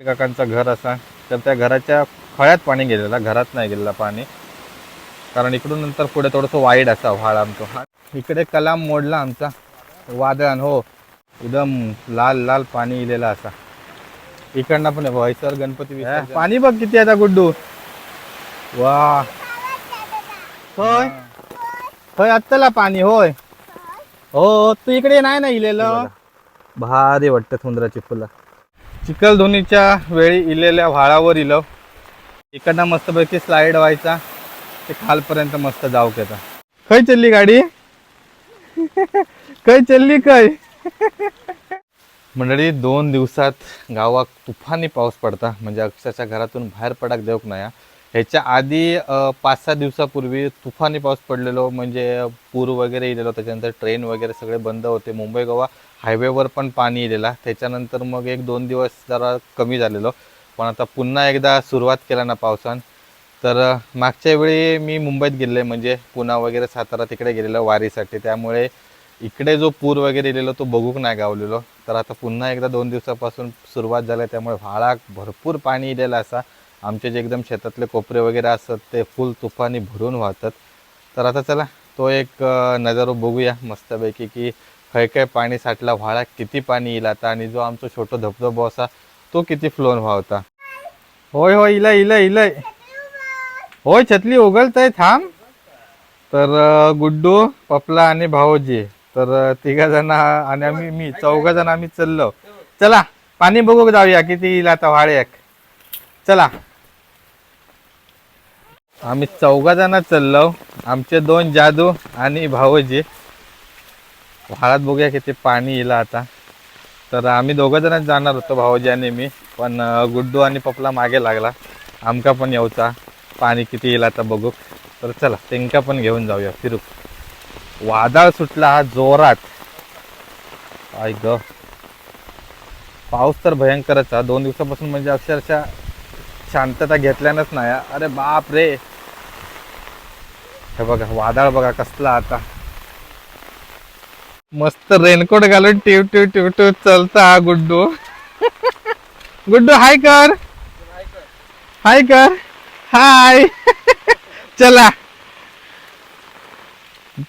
काकांचं घर असा तर त्या घराच्या खळ्यात पाणी गेलेलं घरात नाही गेलेलं पाणी. कारण इकडून नंतर पुढे थोडंसं वाईड असा व्हाळ आमचं. हा इकडे कलाम मोडला आमचा. वादळान हो. एकदम लाल लाल पाणी इलेला असा. इकडनं पण व्हायसर गणपती. पाणी बघ किती आता गुड्डू. वा. होय? होय आत्ताला पाणी होय. हो तू इकडे नाही ना इलेलं? भारी वाटतं सुंदराची फुलं. चिखलधुनीच्या वेळी इलेल्या व्हाळावर इलो. इकडनं मस्तपैकी स्लाइड व्हायचा ते खालपर्यंत मस्त जाऊ घेता. खय चल्ली गाडी? खय चल्ली काय मंडळी दोन दिवसात गावात तुफानी पाऊस पडता. म्हणजे अक्षरशः घरातून बाहेर पडाक देऊक नाही हा. ह्याच्या आधी पाच सहा दिवसापूर्वी तुफानी पाऊस पडलेलो म्हणजे पूर वगैरे इलेलो त्याच्यानंतर ट्रेन वगैरे सगळे बंद होते. मुंबई गोवा हायवेवर पण पाणी इलेला त्याच्यानंतर मग एक दोन दिवस जरा कमी झालेलो. पण आता पुन्हा एकदा सुरुवात केला ना पावसान. तर मागच्या वेळी मी मुंबईत गेले म्हणजे पुणा वगैरे सातारा तिकडे गेलेलो वारीसाठी. त्यामुळे इकडे जो पूर वगैरे इलेलो तो बघूक नाही गावलेलो. तर आता पुन्हा एकदा दोन दिवसापासून सुरुवात झाली त्यामुळे व्हाळा भरपूर पाणी इलेलं असा. आमचे जे एकदम शेतातले कोपरे वगैरे असतात ते फुल तुफानी भरून वाहतात. तर आता चला तो एक नजारो बघूया मस्तपैकी की खय काय पाणी साठला व्हाळा किती पाणी येईल आता आणि जो आमचा छोटो धबधबो असा तो किती फ्लोन व्हावता होय होय इलय इलय इलय. होय छतली उघलतय थांब. तर गुड्डू पपला आणि भाऊजी. तर तिघा जण आणि आम्ही मी चौघा जण आम्ही चाललो. चला पाणी बघू जाऊया किती येईल आता व्हाळ्याक. चला. आम्ही चौघा जण चाललो. आमचे दोन जादू आणि भाऊजी. व्हाळात बघूया किती पाणी येईल आता. तर आम्ही दोघं जण जाणार होतो भाऊजी आणि मी. पण गुड्डू आणि पपला मागे लागला. आमका पण येऊचा. पाणी किती येईल आता बघू. तर चला तेंका पण घेऊन जाऊया फिरू. वादळ सुटला हा जोरात. ऐक ग. पाऊस तर भयंकरच हा. दोन दिवसापासून म्हणजे अक्षरशः शांतता घेतल्यानंच नाही. अरे बाप रे. हे बघा वादळ बघा कसला आता. मस्त रेनकोट घालून टिव टिव टिव टिव चलता गुड्डू. गुड्डू हाय कर. हाय कर. हाय. चला.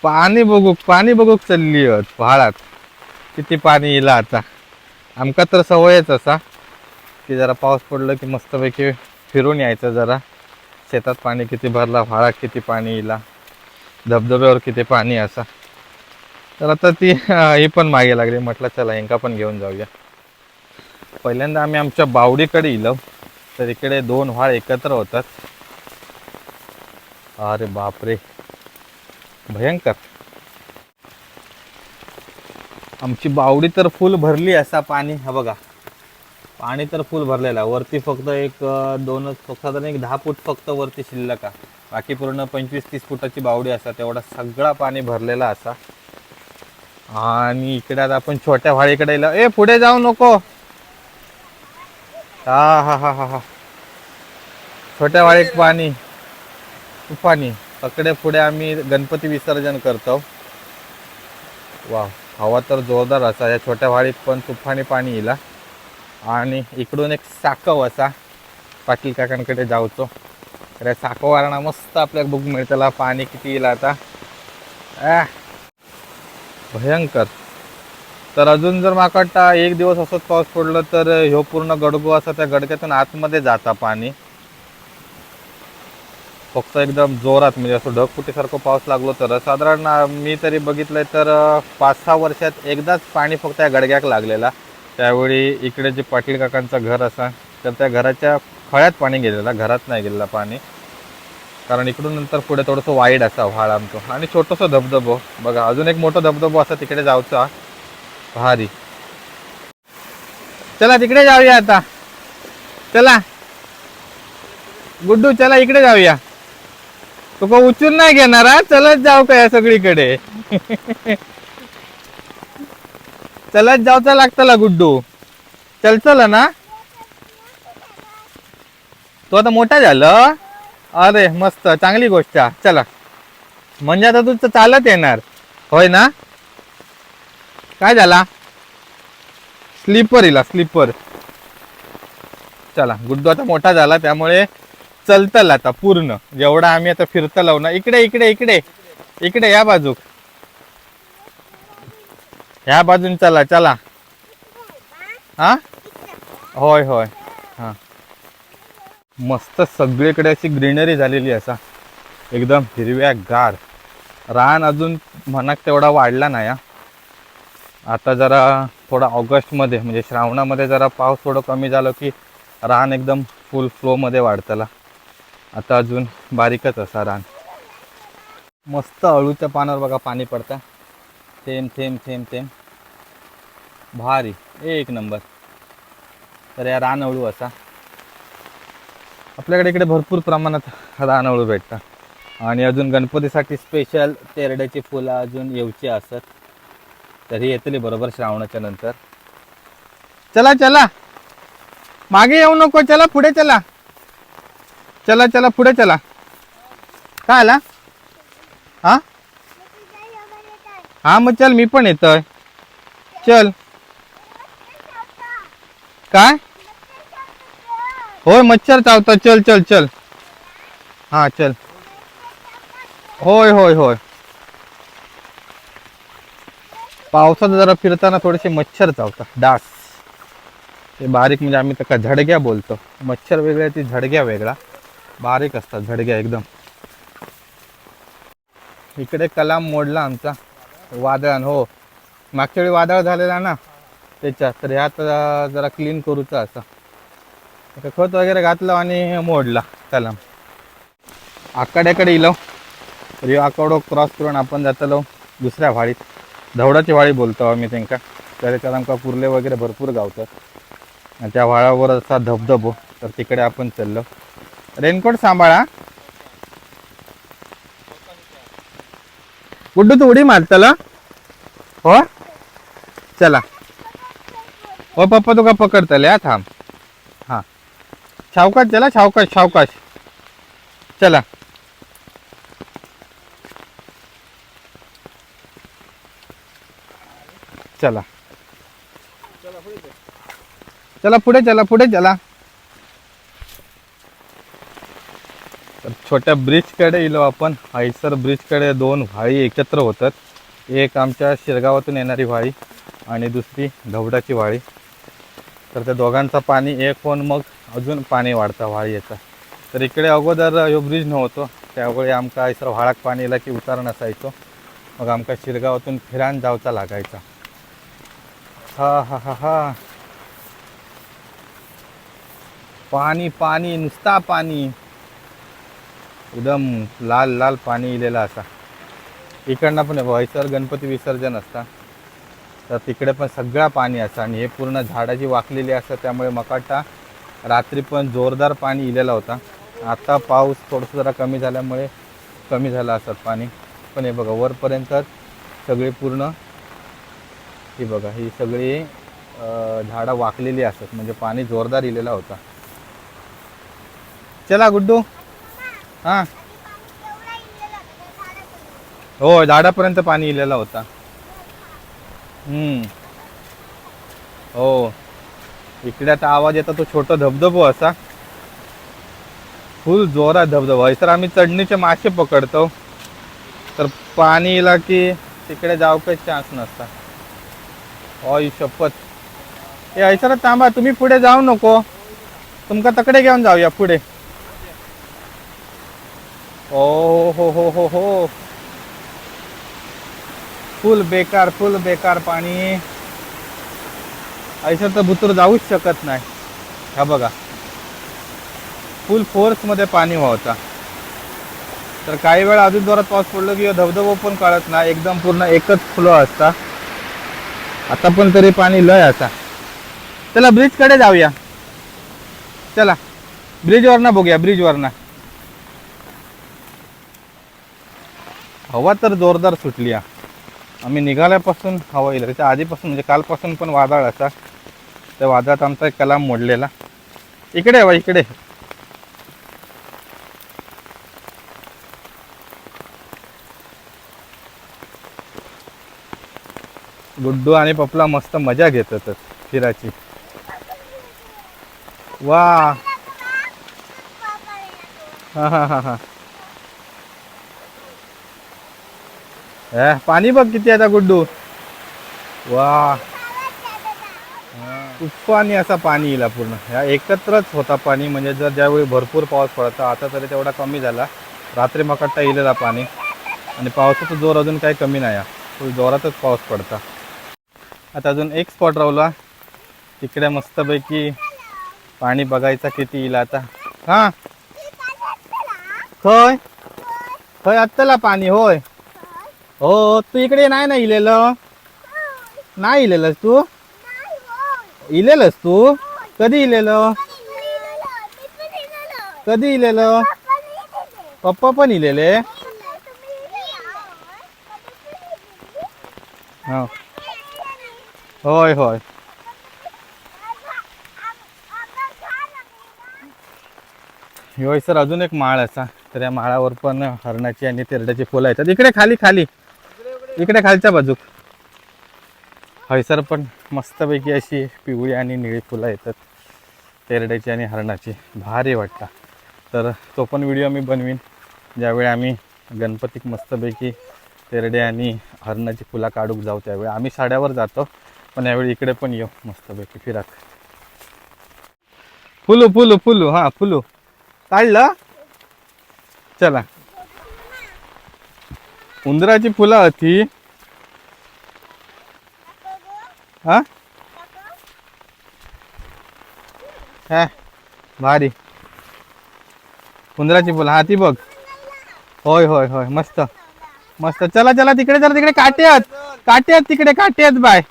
पाणी बघू पाणी बघूक चलली आहोत पहाडात किती पाणी येईल आता. आमका तर सवयच असा. की जरा पाऊस पडलं की मस्तपैकी फिरून यायचं जरा. शेतात पाणी किती भरला व्हाळा किती पाणी येला धबधब्यावर किती पाणी असा. तर आता ती ही पण मागे लागली. म्हटलं चला हेंका पण घेऊन जाऊया. पहिल्यांदा आम्ही आमच्या बावडीकडे इलो. तर इकडे दोन व्हाळ एकत्र होतात. अरे बापरे. भयंकर. आमची बावडी तर फुल भरली असा पाणी. हा बघा. पाणी तर फुल भरलेलं आहे. वरती फक्त एक दोनच फक्त साधारण एक दहा फूट फक्त वरती शिल्लक आहे. बाकी पूर्ण पंचवीस तीस फुटाची बावडी असा तेवढा सगळा पाणी भरलेला असा. आणि इकडे आता आपण छोट्या व्हाळीकडे येलो ए पुढे जाऊ नको. हा हा हा हा हा. छोट्या वाळीत पाणी. तुफानी तकडे पुढे आम्ही गणपती विसर्जन करतो. वा हवा तर जोरदार असा. या छोट्या वाळीत पण तुफानी पाणी येईल हा. आणि इकडून एक साकव असा. पाटील काकांकडे जाऊचो. तर साकव वारणा मस्त आपल्याला बघून मिळतला पाणी किती येईल आता. आ, भयंकर. तर अजून जर माका वाटतं एक दिवस असंच पाऊस पडलं तर ह्यो पूर्ण गडगो असा त्या गडक्यातून आतमध्ये जाता पाणी. फक्त एकदम जोरात म्हणजे असं ढगफुटीसारखं पाऊस लागलो तर. साधारण मी तरी बघितलंय तर पाच सहा वर्षात एकदाच पाणी फक्त या गडग्याक लागलेला. त्यावेळी इकडे जे पाटील काकांचं घर असा तर त्या घराच्या खळ्यात पाणी गेलेला घरात नाही गेलेलं पाणी. कारण इकडून नंतर पुढे थोडंसं वाईड असा व्हाळ आमचं. आणि छोटंसं धबधबो. बघा अजून एक मोठा धबधबो असा तिकडे जाऊचा भारी. चला तिकडे जाऊया आता. चला. गुड्डू चला इकडे जाऊया. तुका उचलून नाही घेणार चलत जाऊ का या सगळीकडे? चलत जावचा लागतला गुड्डू. चल चला ना. तो आता मोठा झालं? अरे मस्त. चांगली गोष्ट चला. म्हणजे आता तू चालत येणार. होय ना? काय झाला? स्लीपर इला स्लीपर. चला गुड्डू आता मोठा झाला त्यामुळे चलतल आता पूर्ण. जेवढा आम्ही आता फिरतलो ना इकडे इकडे इकडे. इकडे या बाजू ह्या बाजून चला चला. हा? होय होय. हा. मस्त सगळीकडे अशी ग्रीनरी झालेली असा. एकदम हिरव्या गार रान अजून म्हणाक तेवढा वाढला नाही हा. आता जरा थोडा ऑगस्टमध्ये म्हणजे श्रावणामध्ये जरा पाऊस थोडं कमी झालं की रान एकदम फुल फ्लोमध्ये वाढतला. आता अजून बारीकच असा रान. मस्त अळूच्या पानावर बघा पाणी पडतं थेंब थेंब थेंब थेंब भारी. एक नंबर. तर या रानवळू असा. आपल्याकडे इकडे भरपूर प्रमाणात रानवळू भेटतं भेटतात. आणि अजून गणपतीसाठी स्पेशल तेरड्याची फुलं अजून येऊची असत. तरी येतली बरोबर श्रावणाच्या नंतर. चला चला. मागे येऊ नको. चला पुढे चला. चला चला पुढे चला. काय आला? हा? हा मग चल मी पण येतोय. चल. काय? होय मच्छर चावता. चल चल चल. हा चल. होय होय होय. पावसात जरा फिरताना थोडेसे मच्छर चावतात डास. ते बारीक म्हणजे आम्ही तर झडग्या बोलतो. मच्छर वेगळ्या ती झडग्या वेगळा. बारीक असतात झडग्या एकदम. इकडे कलाम मोडला आमचा. वादळान हो. मागच्या वेळी वादळ झालेला ना? त्याच्यात. तर ह्यात जरा क्लीन करूचा असा. आता खत वगैरे घातलं आणि मोडला. चला. आकाड्याकडे इलो. तर ह्यो आकडो क्रॉस करून आपण जातलो दुसऱ्या व्हाळीत धवडाची व्हाळी बोलतो आम्ही त्यांका. त्याच्यात आमका कुर्ले वगैरे भरपूर गावतात. आणि त्या व्हाळावर असा धबधबो. तर तिकडे आपण चाललो. रेनकोट सांभाळा. गुड्डू तू उडी मारतला? हो? चला. ओ पप्पा तुका पकडतले हा थांब. हा. सावकाश चला सावकाश सावकाश चला. चला. चला पुढे चला पुढे चला. तर छोट्या ब्रिजकडे इलो आपण. हैसर ब्रिजकडे दोन व्हाळी एकत्र होतात. एक आमच्या शिरगावातून येणारी व्हाळी आणि दुसरी धवडाची व्हाळी. तर त्या दोघांचं पाणी एक होऊन मग अजून पाणी वाढतं व्हाळी येतं. तर इकडे अगोदर ह्यो ब्रिज नव्हतो. त्यावेळी आमका हैसर व्हाळाक पाणी येला की उतार नसायचो. मग आमका शिरगावातून फिरान जावचा लागायचा. हा हा हा हा. पाणी पाणी नुसता पाणी. एकदम लाल लाल पाणी इलेलं असा. इकडनं पण व्हायसर गणपती विसर्जन असता. तर तिकडे पण सगळा पाणी असा आणि हे पूर्ण झाडाची वाकलेली असतात त्यामुळे मकाटा रात्री पण जोरदार पाणी इलेला होता. आता पाऊस थोडंसं जरा कमी झाल्यामुळे कमी झालं असत पाणी. पण हे बघा वरपर्यंत सगळी पूर्ण ही बघा ही सगळी झाडं वाकलेली असतात म्हणजे पाणी जोरदार इलेला होता. चला गुड्डू. हां. हो झाडापर्यंत पाणी इलेला होता. हम्म. हो. इकडे आता आवाज येतो तो छोटा धबधबो असा. फुल जोरात धबधबा. तर आम्ही चढणीचे मासे पकडतो. तर पाणी की तिकडे जाऊ काही चान्स नसता. ऑई शपथ. ए ऐसर थांबा तुम्ही पुढे जाऊ नको. तुमका तकडे घेऊन जाऊया पुढे. ओ हो हो हो हो. फुल बेकार फुल बेकार पाणी. ऐसा तर भुतूर जाऊच शकत नाही. हा बघा. फुल फोर्समध्ये पाणी व्हावता तर काही वेळा अजून जोरात पाऊस पडलो की धबधबो पण कळत नाही. एकदम पूर्ण एकच फुलं असता. आता पण तरी पाणी लय असा चला ब्रिजकडे जाऊया. चला ब्रिजवरना बघूया ब्रिजवरना हवा तर जोरदार सुटली आहे. आम्ही निघाल्यापासून हवा येईल. त्याच्या आधीपासून म्हणजे कालपासून पण वादळ असा. त्या वादळात आमचा एक कलाम मोडलेला. इकडे हवा इकडे. गुड्डू आणि पपला मस्त मजा घेत होतात फिराची वा. हा हा हा हा. पाणी बघ किती आता गुड्डू. वा. तुफानी असा पाणी येईल पूर्ण. ह्या एकत्रच होता पाणी म्हणजे जर ज्यावेळी भरपूर पाऊस पडता आता तरी तेवढा कमी झाला. रात्री मकट्टा येलेला पाणी. आणि पावसाचा जोर अजून काही कमी नाही आहे. फुल जोरातच पाऊस पडता. आता अजून एक स्पॉट राहिला तिकडे मस्तपैकी पाणी बघायचा किती येईल आता. हा. खय खय आत्ताला पाणी होय. हो तू इकडे नाही ना इलेलं? नाही इलेलंस तू? इलेलंस तू? कधी इलेलं? कधी इलेलं? पप्पा पण इलेले? हा. होय होय. होय सर अजून एक माळ असा. तर या माळावर पण हरणाची आणि तेरड्याची फुलं येतात इकडे खाली खाली. इकडे खालच्या बाजूक. हयसर पण मस्तपैकी अशी पिवळी आणि निळी फुलं येतात. तेरड्याची आणि हरणाची. भारी वाटतं. तर तो पण व्हिडिओ मी बनवीन. ज्यावेळी आम्ही गणपतीक मस्तपैकी तेरडे आणि हरणाची फुलं काढूक जाऊ त्यावेळी आम्ही साड्यावर जातो. पण यावेळी इकडे पण येऊ मस्तपैकी फिराक. फुलू फुलू फुलू हां फुलू. काढलं? चला. उंदराची फुलं होती. हा? हा भारी. उंदराची फुलं. हा ती बघ. होय होय होय. मस्त. मस्त. चला चला तिकडे चला तिकडे. काटे आहेत. काटे आहेत तिकडे. काटे आहेत बाय.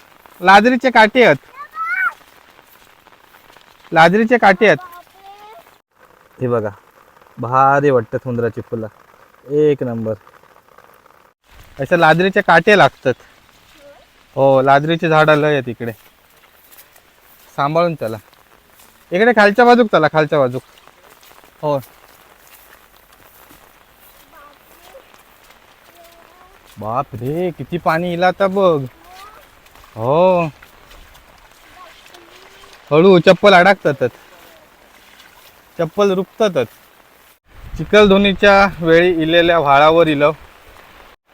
लाजरीचे काटे आहेत. लाजरीचे काटे आहेत. हे बघा. भारी वाटतात उंदराची फुलं. एक नंबर. अशा लादरीचे काटे लागतात. हो लादरीचे झाडं लय आहेत इकडे. सांभाळून चला इकडे खालच्या बाजूक चला खालच्या बाजूक. हो. बाप रे किती पाणी इला आता बघ. हो. हळू चप्पल अडकतातच. चप्पल रुपतातच चिखलधोनीच्या वेळी इलेल्या व्हाळावर इलं.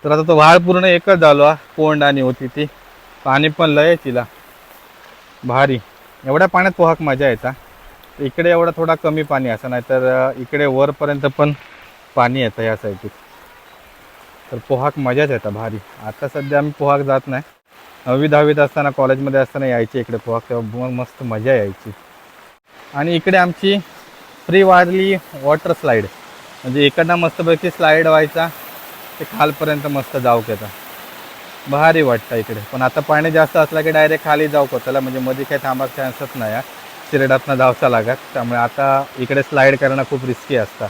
तर आता तो व्हाळ पूर्ण एकच झालो हा. कोंड आणि होती ती. पाणी पण लय तिला. भारी. एवढ्या पाण्यात पोहाक मजा येता. इकडे एवढा थोडा कमी पाणी असं नाही तर इकडे वरपर्यंत पण पाणी येतं या साईडीत तर पोहाक मजाच येतं भारी. आता सध्या आम्ही पोहाक जात नाही. नववी दहावीत असताना कॉलेजमध्ये असताना यायची इकडे पोहाक. तेव्हा मग मस्त मजा यायची. आणि इकडे आमची फ्री वाढली वॉटर स्लाईड म्हणजे इकडनं मस्तपैकी स्लाईड व्हायचा. ते खालपर्यंत मस्त जाऊ येतं. भारी वाटतं इकडे. पण आता पाणी जास्त असलं की डायरेक्ट खाली जाऊ त्याला म्हणजे मध्ये काही थांबायचा चान्सच नाही आहे चिरडातनं धावचा लागत. त्यामुळे आता इकडे स्लाईड करणं खूप रिस्की असतं.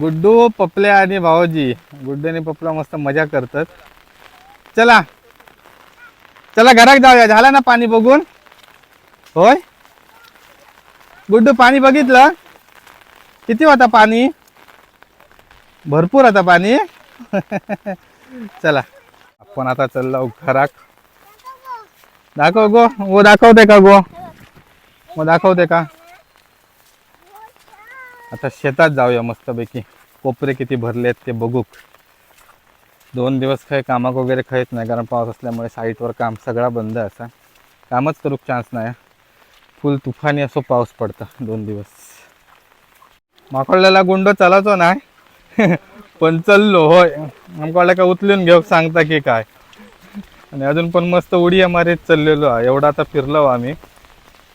गुड्डू पपल्या आणि भाऊजी. गुड्डू आणि पपला मस्त मजा करतात. चला. चला घरात जाऊया. झालं ना पाणी बघून? होय? गुड्डू पाणी बघितलं? किती होता पाणी? भरपूर आता पाणी? चला आपण आता चाललो घराक दाखव गो वो दाखवते का गो? मग दाखवते का? आता शेतात जाऊया मस्तपैकी. कोपरे किती भरले आहेत ते बघूक दोन दिवस काही कामाक वगैरे खायत नाही कारण पाऊस असल्यामुळे साईटवर काम सगळा बंद असा. कामच करूक चान्स नाही. फुल तुफानी असो पाऊस पडता दोन दिवस. माकडल्याला गुंड चालायचो नाही पण चललो होय. आमकां वाटलं का उचलून घेऊ सांगता की काय. आणि अजून पण मस्त उडी मारीत चाललेलो एवढा आता फिरलो आम्ही.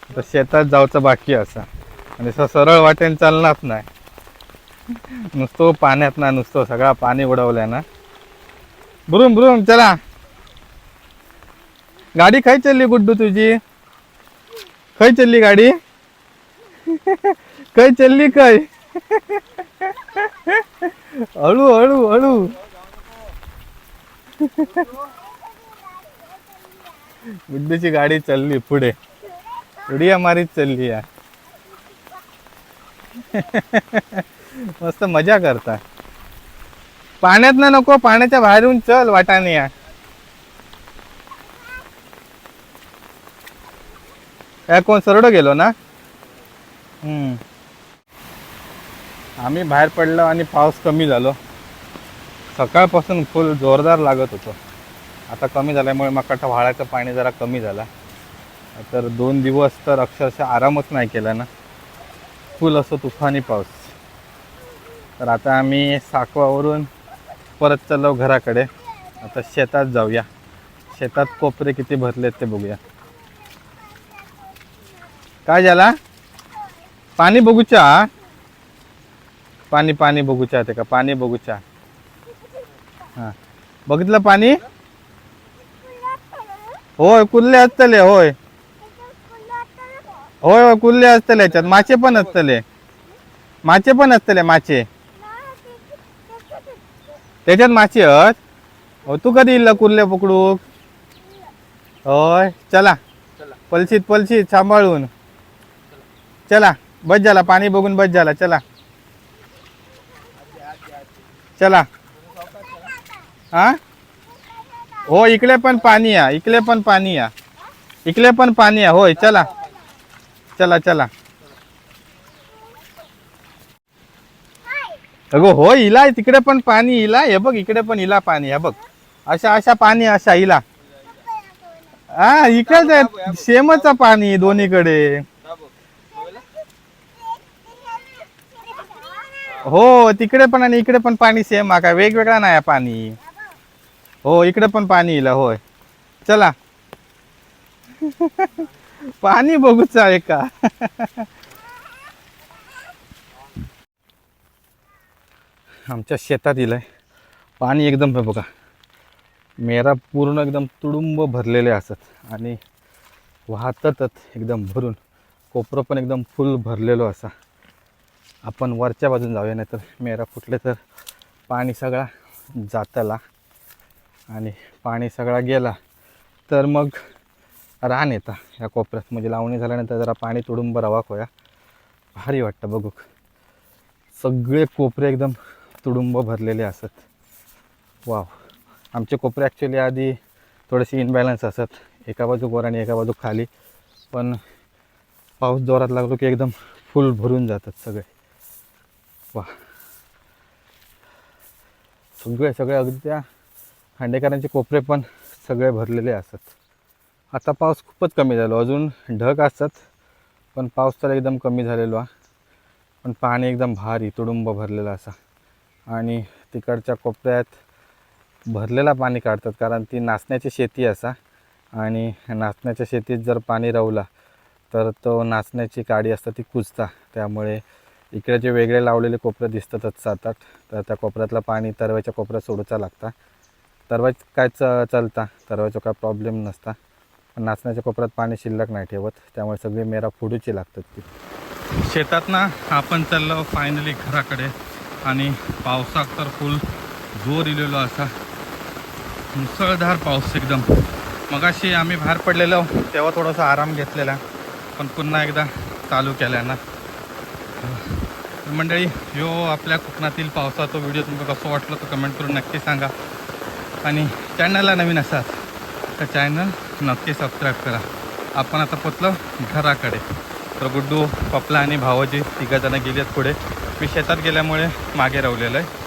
आता शेतात जायचं बाकी असा. आणि असं सरळ वाटेन चालणार नाही. नुसतो पाण्यात ना नुसतं सगळा पाणी उडवलंय ना. बुरून बुरून चला. गाडी खाय चालली गुड्डू तुझी? खय चालली गाडी? खय चालली काय? हळू हळू हळू. गुड्डूची गाडी चालली पुढे. उडिया मारीत चालली या. मस्त मजा करता. पाण्यात ना नको पाण्याच्या बाहेरून चल वाटाने या. काय कोण सरड गेलो ना? हम्म. आम्ही बाहेर पडलो आणि पाऊस कमी झालो. सकाळपासून फुल जोरदार लागत होतो. आता कमी झाल्यामुळे मकाठा व्हाळाचं पाणी जरा कमी झाला. तर दोन दिवस तर अक्षरशः आरामच नाही केला ना. फुल असं तुफानी पाऊस. तर आता आम्ही साकवावरून परत चाललो घराकडे. आता शेतात जाऊया. शेतात कोपरे किती भरलेत ते बघूया. काय झाला? पाणी बघूच्या पाणी पाणी बघूच्या ते का? पाणी बघूच्या हां. बघितलं पाणी? होय कुल्ले असतले होय. होय होय कुल्ले असतले याच्यात. माचे पण असतले. माचे पण असतले माचे त्याच्यात मासे हत हो तू कधी इल्ल कुर्ले पकडू होय चला. पलशीत पलशीत सांभाळून. चला बस झाला पाणी बघून बस झाला चला. चला. हा? हो इकडे पण पाणी या इकडे पण पाणी या. इकडे पण पाणी या होय चला. चला चला. अगो हो इला तिकडे पण पाणी इला हे बघ इकडे पण इला पाणी हे बघ. अशा अशा पाणी अशा इला. हा इकडेच सेमच पाणी दोन्हीकडे. हो तिकडे पण आणि इकडे पण पाणी सेम आहे. काय वेगवेगळा नाही आहे पाणी. हो इकडे पण पाणी येईल होय. चला. पाणी बघूच आहे का आमच्या शेतात येईल पाणी एकदम बघा. मेरा पूर्ण एकदम तुडुंब भरलेले असत आणि वाहतातच एकदम भरून. कोपरं पण एकदम फुल भरलेलो असा. आपण वरच्या बाजून जाऊया नाही तर मेरा फुटले तर पाणी सगळा जातला. आणि पाणी सगळा गेला तर मग रान येता या कोपऱ्यात. म्हणजे लावणी झाल्यानंतर जरा पाणी तुडुंब रवा होया भारी वाटतं बघू सगळे कोपरे एकदम तुडुंब भरलेले असत. वाव. आमचे कोपरे ॲक्च्युली आधी थोडेसे इनबॅलन्स असत. एका बाजू वर आणि एका बाजू खाली. पण पाऊस जोरात लागलो की एकदम फुल भरून जातात सगळे. वा. सगळे सगळे. अगदी त्या खांडेकरांचे कोपरे पण सगळे भरलेले असत आता पाऊस खूपच कमी झालो. अजून ढग असतात पण पाऊस तर एकदम कमी झालेलो. आहे पण पाणी एकदम भारी तुडुंब भरलेला असा. आणि तिकडच्या कोपऱ्यात भरलेला पाणी काढतात कारण ती नाचण्याची शेती असा. आणि नाचण्याच्या शेतीत जर पाणी रवला तर तो नाचण्याची काडी असतं ती कुजता. त्यामुळे इकडे जे वेगळे लावलेले कोपरं दिसतातच सात आठ तर त्या कोपऱ्यातलं पाणी तरव्याच्या कोपऱ्यात सोडूचा लागता. तरवाच काय च चालता? तरवाचा काय प्रॉब्लेम नसता. पण नाचण्याच्या कोपऱ्यात पाणी शिल्लक नाही ठेवत. त्यामुळे सगळी मेरा फुडूची लागतात ती. शेतात ना आपण चाललो फायनली घराकडे. आणि पावसात तर फुल जोर इलेलो असा. मुसळधार पाऊस एकदम. मगाशी आम्ही बाहेर पडलेलो तेव्हा थोडासा आराम घेतलेला. पण पुन्हा एकदा चालू केला ना मंडळी यो आपल्या कोकणातील पावसाचा व्हिडिओ तुम्हाला कसं वाटलं तर कमेंट करून नक्की सांगा. आणि चॅनलला नवीन असाल तर चॅनल नक्की सबस्क्राईब करा. आपण आता पोचलो घराकडे. तर गुड्डू पपला आणि भावाजी तिघंजणं गेले आहेत पुढे. मी शेतात गेल्यामुळे मागे राहिलेलं आहे.